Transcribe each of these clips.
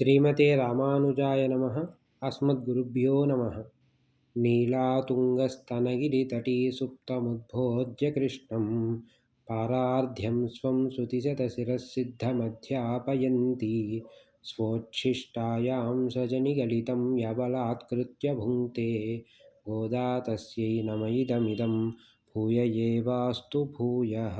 श्रीमते रामानुजाय नमः। अस्मद्गुरुभ्यो नमः। नीलातुङ्गस्तनगिरितटीसुप्तमुद्भोज्यकृष्णं पारार्ध्यं स्वं श्रुतिशतशिरःसिद्धमध्यापयन्ती स्वोच्छिष्टायां सजनिगलितं यबलात्कृत्य भुङ्क्ते। गोदा तस्यै नम इदमिदं भूय एवास्तु भूयः।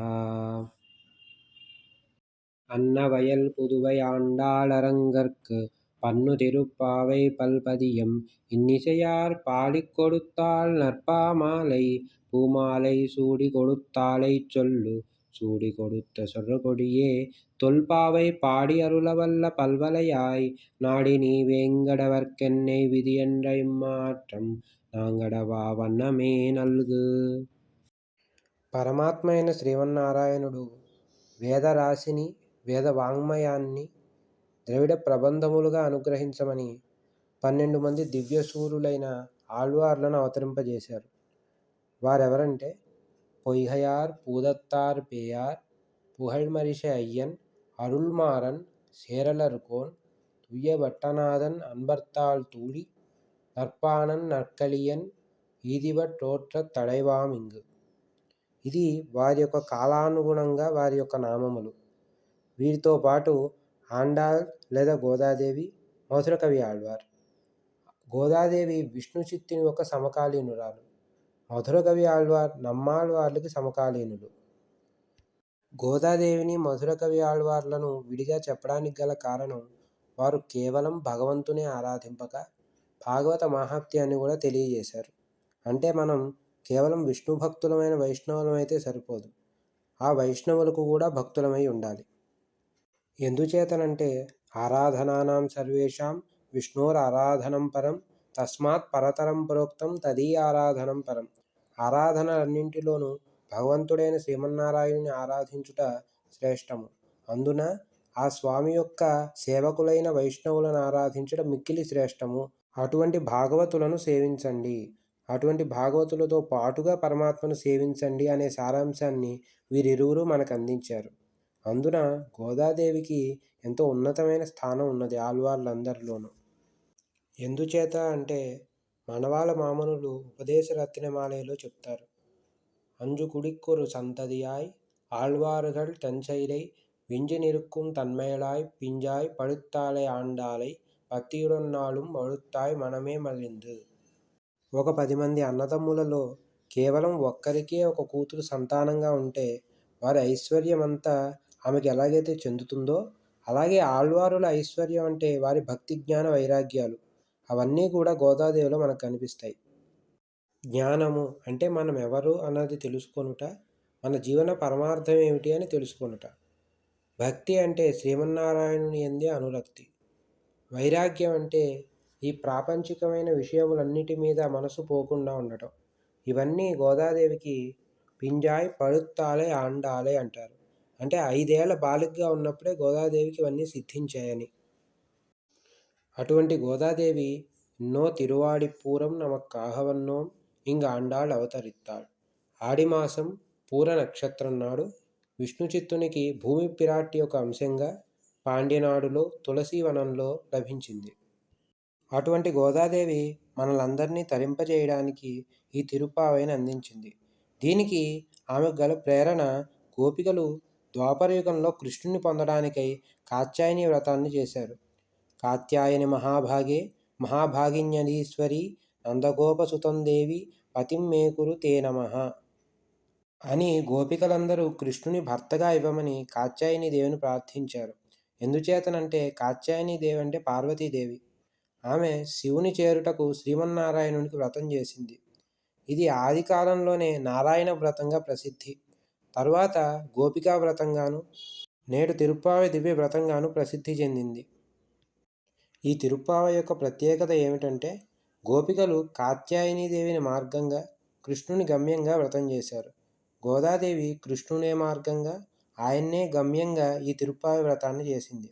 அன்னவயல் புதுவையாண்டாளரங்கற்கு பன்னு திருப்பாவை பல்பதியம் இன்னிசையார் பாடிக் கொடுத்தாள் நற்பாமாலை பூமாலை சூடி கொடுத்தாளை சொல்லு சூடி கொடுத்த சொர்க்கொடியே தொல்பாவை பாடி அருளவல்ல பல்வலையாய் நாடி நீ வேங்கடவர்க்கென்னை விதியென்ற இம்மாற்றம் నాంగడవా వన్నమే నల్గు పరమాత్మైన శ్రీమన్నారాయణుడు వేదరాశిని వేద వాంగ్మయాన్ని ద్రవిడ ప్రబంధములుగా అనుగ్రహించమని పన్నెండు మంది దివ్యసూరులైన ఆళ్వార్లను అవతరింపజేశారు. వారెవరంటే పొయ్హయార్ పూదత్తార్ పేయార్ புகழ்மரிஷ అయ్యన్ అరుల్మారన్ సేరలర్కోన్ துய்ய பட்டநாதன் அன்பர்த்தாள் తూడి நற்பாணன் నర్కలియన్ ఈదివట్ టోట్ర తడైవామింగ్. ఇది వారి యొక్క కాలానుగుణంగా వారి యొక్క నామములు. వీరితో పాటు ఆండాల్ లేదా గోదాదేవి మధుర కవి ఆళ్వార్. గోదాదేవి విష్ణు చిత్తిని ఒక సమకాలీనురాలు. మధుర కవి ఆళ్వార్ నమ్మాళ్వార్లకి సమకాలీనులు. గోదాదేవిని మధుర కవి ఆళ్వార్లను విడిగా చెప్పడానికి గల కారణం వారు కేవలం భగవంతునే ఆరాధింపక భాగవత మహాత్యాన్ని కూడా తెలియజేశారు. అంటే మనం కేవలం విష్ణు భక్తులమైన వైష్ణవులమైతే సరిపోదు. ఆ వైష్ణవులకు కూడా భక్తులమై ఉండాలి. ఎందుచేతనంటే ఆరాధనానాం సర్వేషాం విష్ణోరారాధనం పరం తస్మాత్ పరతరం ప్రోక్తం తదీయారాధనం పరం. ఆరాధనలన్నింటిలోనూ భగవంతుడైన శ్రీమన్నారాయణుని ఆరాధించుట శ్రేష్టము. అందున ఆ స్వామి యొక్క సేవకులైన వైష్ణవులను ఆరాధించడం మిక్కిలి శ్రేష్టము. అటువంటి భాగవతులను సేవించండి. అటువంటి భాగవతులతో పాటుగా పరమాత్మను సేవించండి అనే సారాంశాన్ని వీరిరువురు మనకు అందించారు. అందున గోదాదేవికి ఎంతో ఉన్నతమైన స్థానం ఉన్నది ఆళ్వార్లందరిలోనూ. ఎందుచేత అంటే మనవాళ్ళ మామనులు ఉపదేశరత్నమాలయలో చెప్తారు. అంజు కుడిక్కొరు సంతదియాయ్ ఆళ్వారుగల్ తంచైలై వింజ నిరుక్కుం తన్మయలాయ్ పింజాయ్ పడుత్తాలై ఆండాలై భక్తియుడొన్నాళం వడుత్తాయ్ మనమే మగిందు ఒక పది మంది అన్నదమ్ములలో కేవలం ఒక్కరికే ఒక కూతురు సంతానంగా ఉంటే వారి ఐశ్వర్యమంతా ఆమెకి ఎలాగైతే చెందుతుందో అలాగే ఆళ్వారుల ఐశ్వర్యం అంటే వారి భక్తి జ్ఞాన వైరాగ్యాలు. అవన్నీ కూడా గోదాదేవిలో మనకు కనిపిస్తాయి. జ్ఞానము అంటే మనం ఎవరు అన్నది తెలుసుకొనుట మన జీవన పరమార్థం ఏమిటి అని తెలుసుకొనుట. భక్తి అంటే శ్రీమన్నారాయణుని ఎందే అనురక్తి. వైరాగ్యం అంటే ఈ ప్రాపంచికమైన విషయములన్నిటి మీద మనసు పోకుండా ఉండటం. ఇవన్నీ గోదాదేవికి పింజాయ్ పడుత్తాలే ఆండాలే అంటారు. అంటే ఐదేళ్ళ బాలికగా ఉన్నప్పుడే గోదాదేవికి ఇవన్నీ సిద్ధించాయని. అటువంటి గోదాదేవి ఎన్నో తిరువాడిపూరం నమక్కాహవన్నోం ఇంగ ఆండాళ్ అవతరిత్తాள் ఆడిమాసం పూర నక్షత్రం నాడు విష్ణు చిత్తునికి భూమి పిరాట్టి యొక్క అంశంగా పాండ్యనాడులో తులసీవనంలో లభించింది. అటువంటి గోదాదేవి మనలందరినీ తరింపజేయడానికి ఈ తిరుపావైన అందించింది. దీనికి ఆమెకు గల ప్రేరణ గోపికలు ద్వాపరయుగంలో కృష్ణుని పొందడానికై కాత్యాయని వ్రతాన్ని చేశారు. కాత్యాయని మహాభాగే మహాభాగిన్యధీశ్వరి నందగోపసుతం దేవి పతిం మేకురు తే నమ అని గోపికలందరూ కృష్ణుని భర్తగా ఇవ్వమని కాత్యాయని దేవిని ప్రార్థించారు. ఎందుచేతనంటే కాత్యాయని దేవి అంటే పార్వతీదేవి. ఆమె శివుని చేరుటకు శ్రీమన్నారాయణునికి వ్రతం చేసింది. ఇది ఆది కాలంలోనే నారాయణ వ్రతంగా ప్రసిద్ధి. తరువాత గోపికా వ్రతంగాను నేడు తిరుప్పావ దివ్య వ్రతంగాను ప్రసిద్ధి చెందింది. ఈ తిరుప్పావ యొక్క ప్రత్యేకత ఏమిటంటే గోపికలు కాత్యాయనీదేవిని మార్గంగా కృష్ణుని గమ్యంగా వ్రతం చేశారు. గోదాదేవి కృష్ణునే మార్గంగా ఆయన్నే గమ్యంగా ఈ తిరుప్పావ వ్రతాన్ని చేసింది.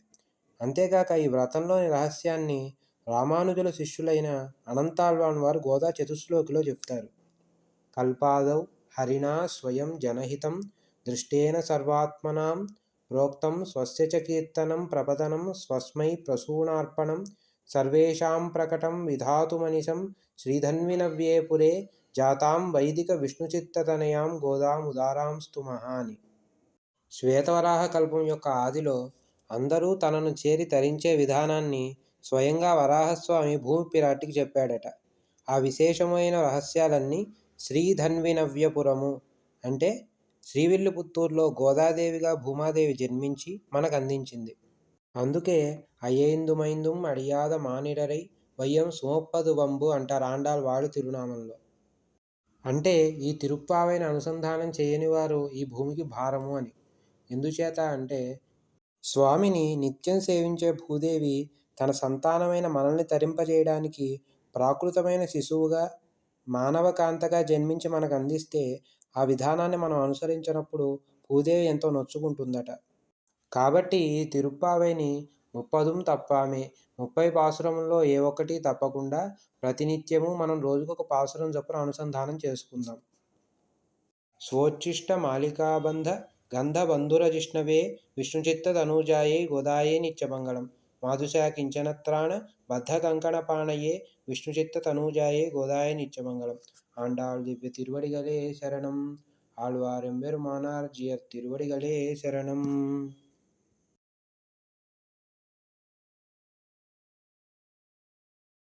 అంతేకాక ఈ వ్రతంలోని రహస్యాన్ని రామానుజుల శిష్యులైన అనంతాల్వాన్ వారు గోదా చతుశ్లోకిలో చెప్తారు. కల్పాదౌ హరిణా స్వయం జనహితం దృష్టేన సర్వాత్మనాం ప్రోక్తం స్వస్య చ కీర్తనం ప్రపదనం స్వస్మై ప్రసూనార్పణం సర్వేషాం ప్రకటం విధాతుమనిశం శ్రీధన్వినవ్యే పురే జాతాం వైదిక విష్ణుచిత్తతనయాం గోదాం స్తు మహాని. శ్వేతవరాహ కల్పం యొక్క ఆదిలో అందరూ తనను చేరి తరించే విధానాన్ని స్వయంగా వరాహస్వామి భూమి పిరాటికి చెప్పాడట. ఆ విశేషమైన రహస్యాలన్నీ శ్రీధన్వినవ్యపురము అంటే శ్రీవిల్లిపుత్తూరులో గోదాదేవిగా భూమాదేవి జన్మించి మనకు అందించింది అందుకే అయ్యేందుమైందుం అడియాద మానిడరై వయ్యం సుమప్పదు వంబు అంటారు ఆండాల్ వాడు తిరునామంలో. అంటే ఈ తిరుప్పావైన అనుసంధానం చేయని వారు ఈ భూమికి భారము అని. ఎందుచేత అంటే స్వామిని నిత్యం సేవించే భూదేవి తన సంతానమైన మనల్ని తరింపజేయడానికి ప్రాకృతమైన శిశువుగా మానవకాంతగా జన్మించి మనకు అందిస్తే ఆ విధానాన్ని మనం అనుసరించినప్పుడు భూదేవి ఎంతో నొచ్చుకుంటుందట. కాబట్టి తిరుప్పావేని తిరుప్పావైని ముప్పదుం తప్పామే. ముప్పై పాసురంలో ఏ ఒక్కటి తప్పకుండా ప్రతినిత్యము మనం రోజుకొక పాసురం చొప్పున అనుసంధానం చేసుకుందాం. స్వోచ్ఛిష్ట మాలికాబంధ గంధ బంధుల జిష్ణవే విష్ణుచిత్త తనూజాయే గోదాయే నిత్యమంగళం. माधुशः किञ्चनत्राण बद्धकङ्कणपाणये விஷ்ணுசித்தனூஜாயே கோதாய நிச்சமங்கலம் ஆண்டாள் திவ்ய திருவடிகளே சரணம் ஆழ்வாரும் பெருமானார் ஜியர் திருவடிகளே சரணம்